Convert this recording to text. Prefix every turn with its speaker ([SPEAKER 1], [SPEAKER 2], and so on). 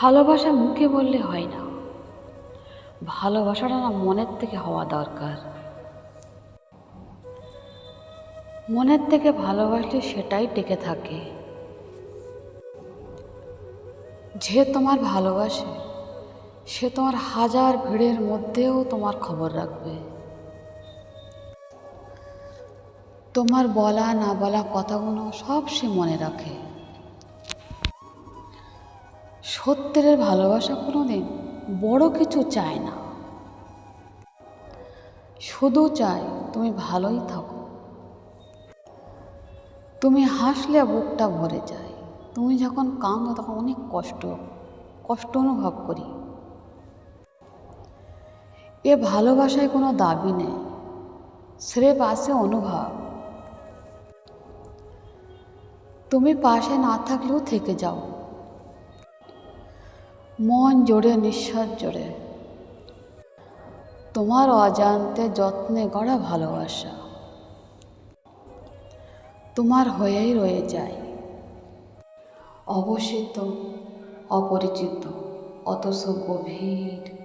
[SPEAKER 1] ভালোবাসা মুখে বললে হয় না। ভালোবাসাটা না মনের থেকে হওয়া দরকার। মনের থেকে ভালোবাসলে সেটাই টেকে থাকে। যে তোমার ভালোবাসে, সে তোমার হাজার ভিড়ের মধ্যেও তোমার খবর রাখবে। তোমার বলা না বলা কথাগুলো সব সে মনে রাখে। সত্যের ভালোবাসা কোনোদিন বড় কিছু চায় না। শুধু চায় তুমি ভালোই থাকো। তুমি হাসলে বুকটা ভরে যায়। তুমি যখন কাঁদো তখন অনেক কষ্ট কষ্ট অনুভব করি। এ ভালোবাসায় কোনো দাবি নেই, স্রেফ আসে অনুভব। তুমি পাশে না থাকলেও থেকে যাও। মন জোরে নিঃশ্বাস জোড়ে। তোমার অজান্তে যত্নে গড়া ভালোবাসা। তোমার হয়েই রয়ে যায়। অবসিত অপরিচিত, অথচ গভীর।